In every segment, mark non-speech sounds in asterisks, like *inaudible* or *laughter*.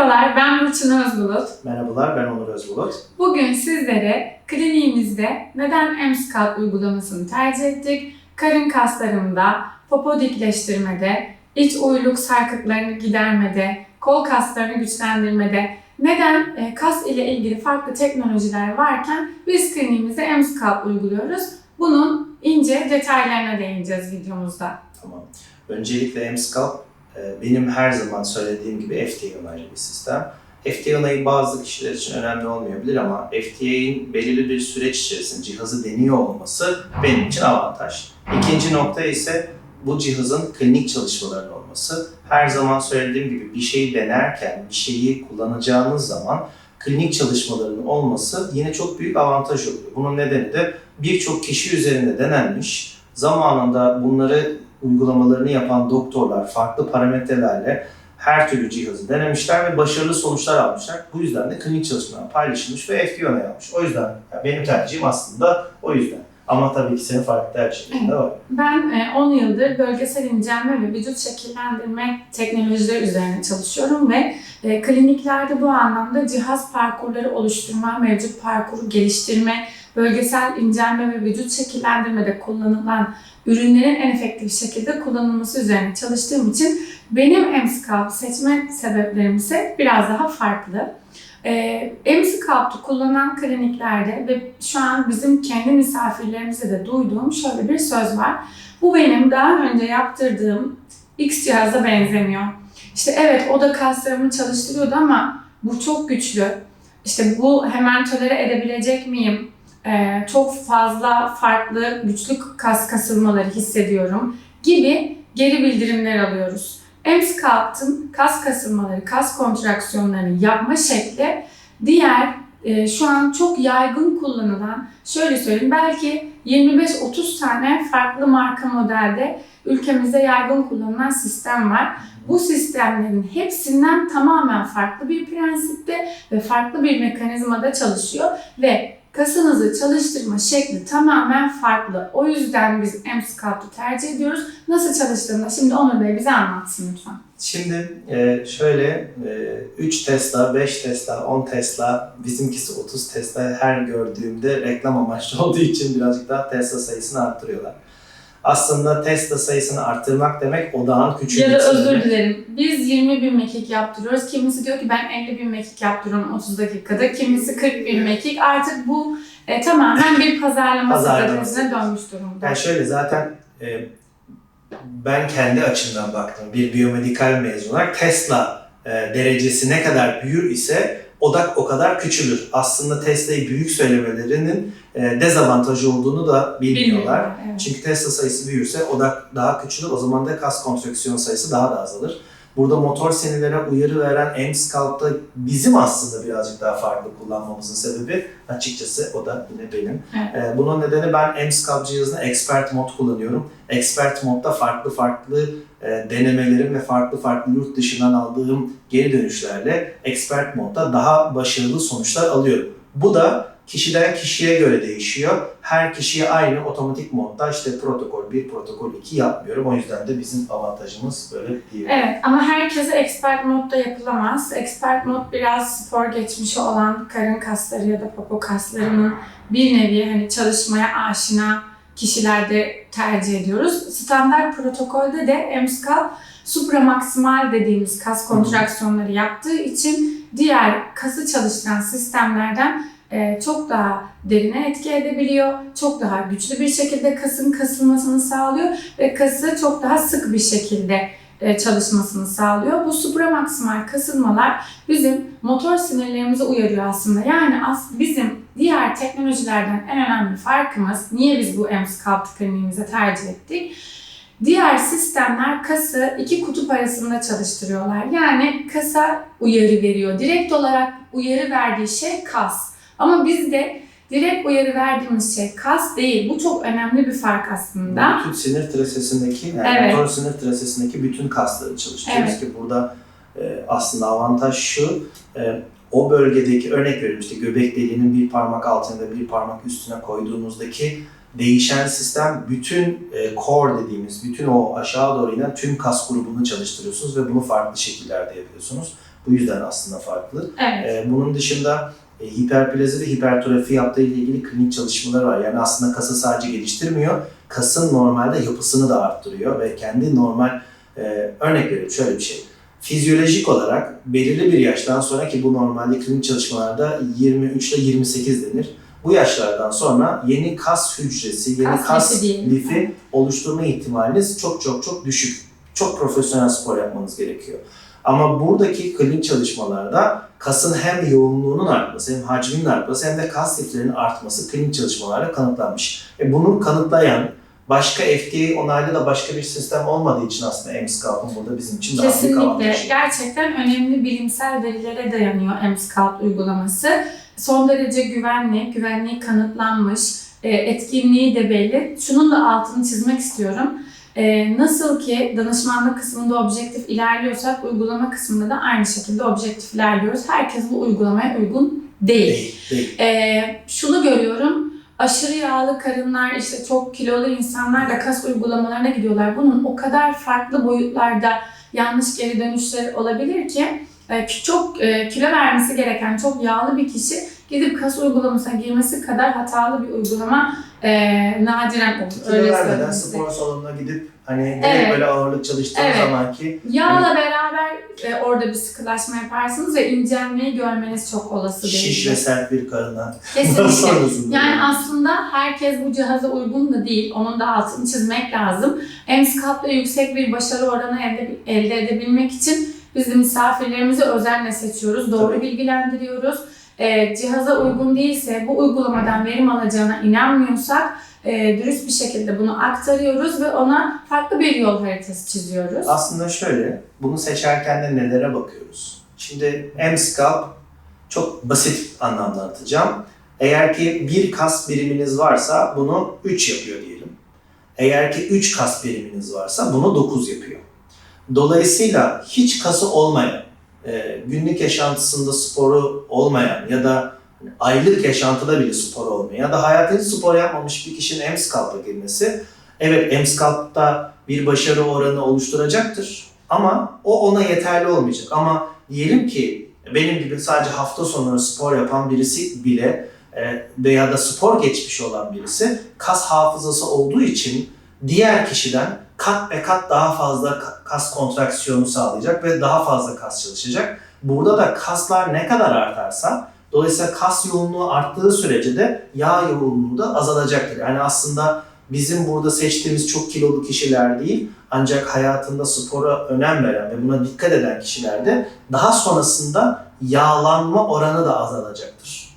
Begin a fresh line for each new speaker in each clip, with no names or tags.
Merhabalar, ben Burçin Özbulut.
Merhabalar, ben Onur Özbulut.
Bugün sizlere kliniğimizde neden M-Sculpt uygulamasını tercih ettik, karın kaslarında, popo dikleştirmede, iç uyluk sarkıklarını gidermede, kol kaslarını güçlendirmede, neden e, kas ile ilgili farklı teknolojiler varken biz kliniğimizde M-Sculpt uyguluyoruz. Bunun ince detaylarına değineceğiz videomuzda.
Tamam. Öncelikle M-Scalp e, benim her zaman söylediğim gibi FDA onaylı bir sistem. FDA onayı bazı kişiler için önemli olmayabilir ama FDA'nin belirli bir süreç içerisinde cihazı deniyor olması benim için avantaj. İkinci nokta ise bu cihazın klinik çalışmalarının olması. Her zaman söylediğim gibi bir şeyi denerken, bir şeyi kullanacağınız zaman klinik çalışmalarının olması yine çok büyük avantaj oluyor. Bunun nedeni de birçok kişi üzerinde denenmiş, zamanında bunları uygulamalarını yapan doktorlar farklı parametrelerle her türlü cihazı denemişler ve başarılı sonuçlar almışlar. Bu yüzden de klinik çalışmalar paylaşılmış ve FDA onay almış. O yüzden yani benim tercihim aslında o yüzden. Ama tabii ki senin farklı tercihlerin de var.
Ben e, 10 yıldır bölgesel incelme ve vücut şekillendirme teknolojileri üzerine çalışıyorum ve e, kliniklerde bu anlamda cihaz parkurları oluşturma, mevcut parkuru geliştirme, bölgesel incelme ve vücut şekillendirmede kullanılan ürünlerin en efektif şekilde kullanılması üzerine çalıştığım için benim M-Scalp seçme sebeplerim ise biraz daha farklı. E, M-Scalp'ı kullanan kliniklerde ve şu an bizim kendi misafirlerimize de duyduğum şöyle bir söz var. Bu benim daha önce yaptırdığım X cihaza benzemiyor. İşte evet o da kaslarımı çalıştırıyordu ama bu çok güçlü. İşte bu hemen tolere edebilecek miyim? Ee, çok fazla farklı güçlü kas kasılmaları hissediyorum gibi geri bildirimler alıyoruz. M-Sculpt'ın kas kasılmaları, kas kontraksiyonlarını yapma şekli diğer e, şu an çok yaygın kullanılan, şöyle söyleyeyim belki 25-30 tane farklı marka modelde ülkemizde yaygın kullanılan sistem var. Bu sistemlerin hepsinden tamamen farklı bir prensipte ve farklı bir mekanizmada çalışıyor ve kasınızı çalıştırma şekli tamamen farklı. O yüzden biz M-Sculpt'ı tercih ediyoruz. Nasıl çalıştığını şimdi Onur Bey bize anlatsın lütfen.
Şimdi e, şöyle e, 3 Tesla, 5 Tesla, 10 Tesla, bizimkisi 30 Tesla her gördüğümde reklam amaçlı *laughs* olduğu için birazcık daha Tesla sayısını arttırıyorlar. Aslında Tesla sayısını arttırmak demek odağın küçülmesi.
Ya da özür dilerim. Biz 20 bin mekik yaptırıyoruz. Kimisi diyor ki ben 50 bin mekik yaptırıyorum 30 dakikada. Kimisi 40 bin mekik. Artık bu e, tamamen bir pazarlama
Pazarlama
stratejisine dönmüş durumda.
Yani şöyle zaten e, ben kendi açımdan baktım bir biyomedikal mezun olarak Tesla e, derecesi ne kadar büyür ise odak o kadar küçülür. Aslında Tesla'yı büyük söylemelerinin e, dezavantajı olduğunu da bilmiyorlar.
Bilmiyorum, evet.
Çünkü Tesla sayısı büyürse odak daha küçülür. O zaman da kas konstrüksiyon sayısı daha da azalır. Burada motor sinirlere uyarı veren M-Sculpt'ta bizim aslında birazcık daha farklı kullanmamızın sebebi açıkçası o da yine benim.
Evet.
Ee, bunun nedeni ben M-Sculpt cihazını Expert Mod kullanıyorum. Expert Mod'da farklı farklı e, denemelerim ve farklı farklı yurt dışından aldığım geri dönüşlerle Expert Mod'da daha başarılı sonuçlar alıyorum. Bu da kişiden kişiye göre değişiyor. Her kişiye aynı otomatik modda işte protokol 1, protokol 2 yapmıyorum. O yüzden de bizim avantajımız böyle diye.
Evet ama herkese expert modda yapılamaz. Expert mod biraz spor geçmişi olan karın kasları ya da popo kaslarının bir nevi hani çalışmaya aşina kişilerde tercih ediyoruz. Standart protokolde de M-Scalp supramaksimal dediğimiz kas kontraksiyonları yaptığı için diğer kası çalıştıran sistemlerden çok daha derine etki edebiliyor. Çok daha güçlü bir şekilde kasın kasılmasını sağlıyor ve kası çok daha sık bir şekilde e, çalışmasını sağlıyor. Bu supramaksimal kasılmalar bizim motor sinirlerimizi uyarıyor aslında. Yani bizim diğer teknolojilerden en önemli farkımız, niye biz bu M-Sculpt kliniğimize tercih ettik? Diğer sistemler kası iki kutup arasında çalıştırıyorlar. Yani kasa uyarı veriyor. Direkt olarak uyarı verdiği şey kas. Ama bizde direkt uyarı verdiğimiz şey kas değil. Bu çok önemli bir fark aslında.
Bütün sinir trasesindeki, yani
Evet.
motor sinir trasesindeki bütün kasları çalıştırıyoruz
Evet.
ki burada e, aslında avantaj şu, e, o bölgedeki örnek veriyorum işte göbek deliğinin bir parmak altına da bir parmak üstüne koyduğunuzdaki değişen sistem bütün e, core dediğimiz, bütün o aşağı doğru inen tüm kas grubunu çalıştırıyorsunuz ve bunu farklı şekillerde yapıyorsunuz. Bu yüzden aslında farklı.
Evet.
Ee, bunun dışında e, hiperplazi ve hipertrofi yaptığı ile ilgili klinik çalışmalar var. Yani aslında kası sadece geliştirmiyor, kasın normalde yapısını da arttırıyor ve kendi normal e, örnek veriyorum şöyle bir şey. Fizyolojik olarak belirli bir yaştan sonra ki bu normalde klinik çalışmalarda 23 ile 28 denir. Bu yaşlardan sonra yeni kas hücresi, yeni
Kas
kas,
lifi
lifi oluşturma ihtimaliniz çok çok çok düşük. Çok profesyonel spor yapmanız gerekiyor. Ama buradaki klinik çalışmalarda kasın hem yoğunluğunun artması hem hacminin artması hem de kas liflerinin artması klinik çalışmalarla kanıtlanmış. E bunu kanıtlayan başka FDA onaylı da başka bir sistem olmadığı için aslında M-Scalp'ın burada bizim için daha büyük
Kesinlikle.
avantajı.
Gerçekten önemli bilimsel verilere dayanıyor M-Scout uygulaması. Son derece güvenli, güvenliği kanıtlanmış, e, etkinliği de belli. Şunun da altını çizmek istiyorum. E, Nasıl ki danışmanlık kısmında objektif ilerliyorsak uygulama kısmında da aynı şekilde objektif ilerliyoruz. Herkes bu uygulamaya uygun değil.
Değil, değil.
Ee, şunu görüyorum. Aşırı yağlı karınlar, işte çok kilolu insanlar da kas uygulamalarına gidiyorlar. Bunun o kadar farklı boyutlarda yanlış geri dönüşler olabilir ki e, çok e, kilo vermesi gereken çok yağlı bir kişi gidip kas uygulamasına girmesi kadar hatalı bir uygulama e, nadiren olur.
Kilo
Öyle
vermeden
size.
spor salonuna gidip hani
Evet.
böyle ağırlık çalıştığın
Evet.
zamanki
Yağla beraber e, orada bir sıkılaşma yaparsınız ve incelmeyi görmeniz çok olası değil.
şiş ve sert bir karına
Kesinlikle. *laughs* Yani aslında herkes bu cihaza uygun da değil. Onun da altını çizmek lazım. M-Scout'la yüksek bir başarı oranı elde, elde edebilmek için biz de misafirlerimizi özenle seçiyoruz. Doğru
Tabii.
bilgilendiriyoruz. Ee, cihaza uygun değilse, bu uygulamadan verim alacağına inanmıyorsak e, dürüst bir şekilde bunu aktarıyoruz ve ona farklı bir yol haritası çiziyoruz.
Aslında şöyle, bunu seçerken de nelere bakıyoruz? Şimdi M-Scalp çok basit anlamda anlatacağım. Eğer ki bir kas biriminiz varsa bunu 3 yapıyor diyelim. Eğer ki 3 kas biriminiz varsa bunu 9 yapıyor. Dolayısıyla hiç kası olmayan, e, günlük yaşantısında sporu olmayan ya da hani aylık yaşantıda bile spor olmayan ya da hayatında spor yapmamış bir kişinin M-Scalp'a girmesi evet M-Scalp'ta bir başarı oranı oluşturacaktır. Ama o ona yeterli olmayacak. Ama diyelim ki benim gibi sadece hafta sonları spor yapan birisi bile e, veya da spor geçmişi olan birisi kas hafızası olduğu için diğer kişiden kat ve kat daha fazla ka- kas kontraksiyonu sağlayacak ve daha fazla kas çalışacak. Burada da kaslar ne kadar artarsa dolayısıyla kas yoğunluğu arttığı sürece de yağ yoğunluğu da azalacaktır. Yani aslında bizim burada seçtiğimiz çok kilolu kişiler değil ancak hayatında spora önem veren ve buna dikkat eden kişilerde daha sonrasında yağlanma oranı da azalacaktır.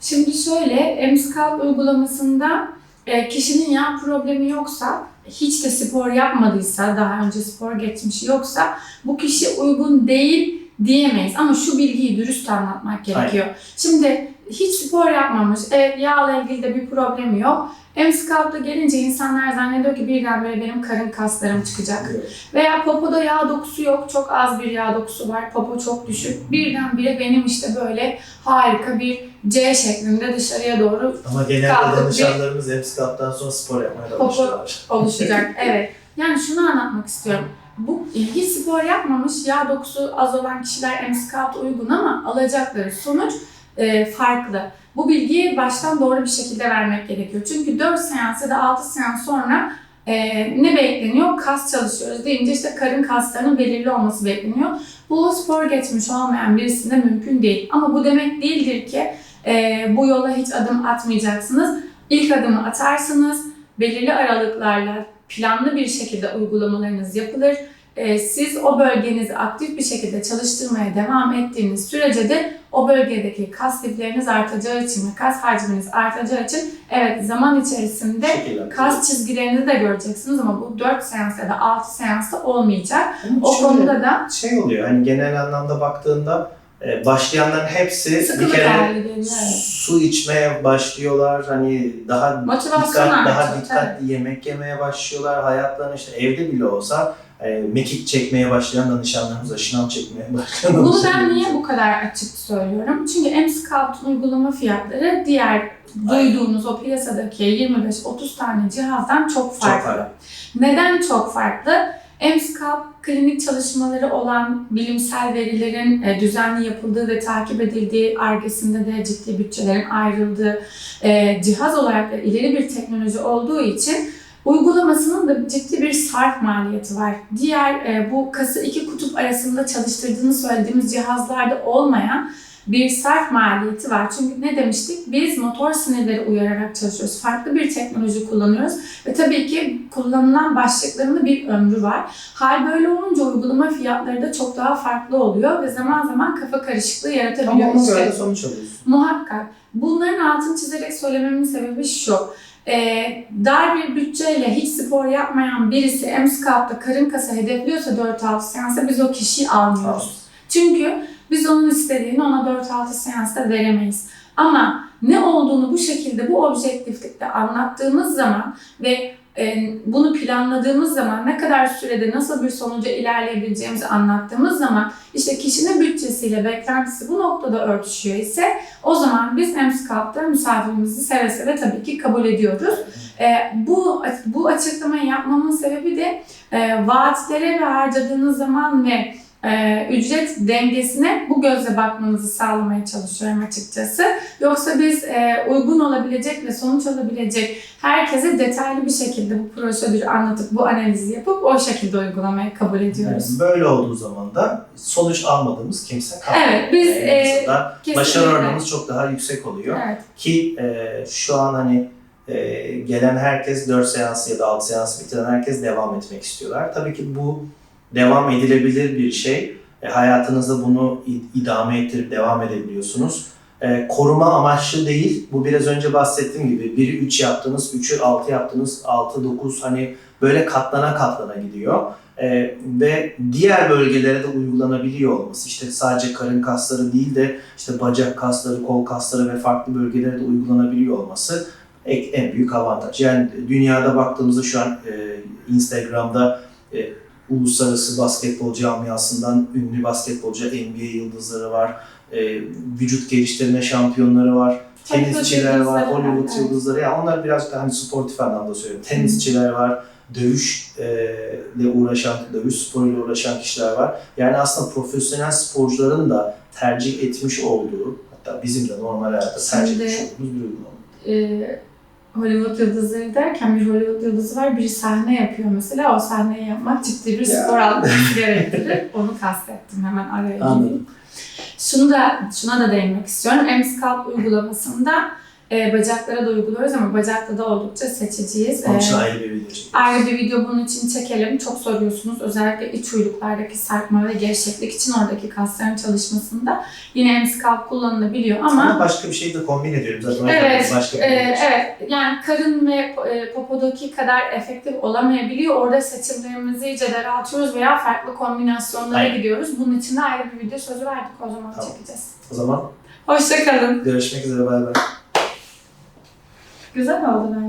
Şimdi şöyle, M-Scout uygulamasında e, kişinin yağ problemi yoksa, hiç de spor yapmadıysa, daha önce spor geçmişi yoksa bu kişi uygun değil diyemeyiz. Ama şu bilgiyi dürüst anlatmak gerekiyor. Şimdi hiç spor yapmamış, evet yağla ilgili de bir problemi yok. M-Scout'a gelince insanlar zannediyor ki birdenbire benim karın kaslarım çıkacak. Veya popoda yağ dokusu yok, çok az bir yağ dokusu var, popo çok düşük. Birdenbire benim işte böyle harika bir C şeklinde dışarıya doğru
Ama genelde danışanlarımız M-Scalp'tan sonra spor yapmaya da
Popo-
başlıyorlar.
oluşacak. *laughs* evet. Yani şunu anlatmak istiyorum. Bu hiç spor yapmamış, yağ dokusu az olan kişiler M-Scout uygun ama alacakları sonuç e, farklı. Bu bilgiyi baştan doğru bir şekilde vermek gerekiyor. Çünkü 4 seans ya da 6 seans sonra e, ne bekleniyor? Kas çalışıyoruz deyince işte karın kaslarının belirli olması bekleniyor. Bu spor geçmiş olmayan birisinde mümkün değil. Ama bu demek değildir ki e, bu yola hiç adım atmayacaksınız. İlk adımı atarsınız, belirli aralıklarla planlı bir şekilde uygulamalarınız yapılır. Ee, Siz o bölgenizi aktif bir şekilde çalıştırmaya devam ettiğiniz sürece de o bölgedeki kas lifleriniz artacağı için ve kas hacminiz artacağı için evet zaman içerisinde kas çizgilerinizi de göreceksiniz ama bu 4 seans ya da 6 seansta olmayacak.
Ama
O konuda da
şey oluyor hani genel anlamda baktığında e, başlayanların hepsi bir kere.
Evet.
su içmeye başlıyorlar. Hani daha
Motivasyon
dikkat, daha
artıyor,
dikkatli yemek yemeye başlıyorlar. Hayatlarını işte evde bile olsa e, mekik çekmeye başlayan danışanlarımız, şınav çekmeye başlayan
Bunu ben niye bu kadar açık söylüyorum? Çünkü M-Scout'un uygulama fiyatları diğer duyduğunuz o piyasadaki 25-30 tane cihazdan çok
Çok
farklı.
farklı.
Neden çok farklı? M-Scalp klinik çalışmaları olan bilimsel verilerin e, düzenli yapıldığı ve takip edildiği, argesinde de ciddi bütçelerin ayrıldığı e, cihaz olarak da ileri bir teknoloji olduğu için uygulamasının da ciddi bir sarf maliyeti var. Diğer e, bu kası iki kutup arasında çalıştırdığını söylediğimiz cihazlarda olmayan bir sarf maliyeti var. Çünkü ne demiştik? Biz motor sinirleri uyararak çalışıyoruz. Farklı bir teknoloji kullanıyoruz ve tabii ki kullanılan başlıkların da bir ömrü var. Hal böyle olunca uygulama fiyatları da çok daha farklı oluyor ve zaman zaman kafa karışıklığı yaratabiliyor.
Ama ona göre sonuç alıyorsun.
Muhakkak. Bunların altını çizerek söylememin sebebi şu. Ee, dar bir bütçeyle hiç spor yapmayan birisi M-Scout'ta karın kası hedefliyorsa 4-6 seansa biz o kişiyi almıyoruz. Çünkü biz onun istediğini ona 4-6 seansta veremeyiz. Ama ne olduğunu bu şekilde, bu objektiflikte anlattığımız zaman ve e, bunu planladığımız zaman ne kadar sürede nasıl bir sonuca ilerleyebileceğimizi anlattığımız zaman işte kişinin bütçesiyle beklentisi bu noktada örtüşüyor ise o zaman biz M-Scout'ta misafirimizi seve seve tabii ki kabul ediyoruz. E, bu bu açıklamayı yapmamın sebebi de e, vaatlere ve harcadığınız zaman ve e, ücret dengesine bu gözle bakmanızı sağlamaya çalışıyorum açıkçası. Yoksa biz e, uygun olabilecek ve sonuç alabilecek herkese detaylı bir şekilde bu prosedürü anlatıp bu analizi yapıp o şekilde uygulamaya kabul ediyoruz.
Böyle olduğu zaman da sonuç almadığımız kimse kalmıyor.
Evet, biz, e, Kesinlikle.
başarı oranımız çok daha yüksek oluyor.
Evet.
Ki e, şu an hani e, gelen herkes 4 seans ya da 6 seans bitiren herkes devam etmek istiyorlar. Tabii ki bu devam edilebilir bir şey. E, hayatınızda bunu idame ettirip devam edebiliyorsunuz. E, koruma amaçlı değil. Bu biraz önce bahsettiğim gibi 1'i 3 yaptınız, 3'ü 6 yaptınız, 6 9 hani böyle katlana katlana gidiyor. E, ve diğer bölgelere de uygulanabiliyor olması. İşte sadece karın kasları değil de işte bacak kasları, kol kasları ve farklı bölgelere de uygulanabiliyor olması en büyük avantaj. Yani dünyada baktığımızda şu an e, Instagram'da e, uluslararası basketbol camiasından ünlü basketbolcu NBA yıldızları var. E, vücut geliştirme şampiyonları var. Tenisçiler var, Hollywood
evet.
yıldızları. Yani onlar biraz daha hani sportif anlamda söylüyorum. Tenisçiler var, dövüşle uğraşan, dövüş sporuyla uğraşan kişiler var. Yani aslında profesyonel sporcuların da tercih etmiş olduğu, hatta bizim de normal hayatta tercih
Şimdi-
etmiş olduğumuz bir uygulama.
e, Hollywood yıldızları derken bir Hollywood yıldızı var. Bir sahne yapıyor mesela. O sahneyi yapmak ciddi bir spor alması gerektirir. *laughs* Onu kastettim hemen araya gireyim. Şunu da şuna da değinmek istiyorum. M-Scalp uygulamasında e, bacaklara da uyguluyoruz ama bacakta da oldukça seçiciyiz.
Onun için
E,
ayrı bir video çekiyoruz.
Ayrı bir video bunun için çekelim. Çok soruyorsunuz. Özellikle iç uyluklardaki sarkma ve gevşeklik için oradaki kasların çalışmasında yine M-Scalp kullanılabiliyor ama
Ama başka bir şey de kombin ediyorum zaten.
Evet,
başka bir
Ee,
çekiyorum.
evet, yani karın ve e, popodaki kadar efektif olamayabiliyor. Orada seçimlerimizi iyice daraltıyoruz veya farklı kombinasyonlara
Aynen.
gidiyoruz. Bunun için de ayrı bir video sözü verdik o zaman
Tamam.
çekeceğiz.
O zaman
Hoşçakalın.
görüşmek üzere bay bay.
Güzel oldu bence.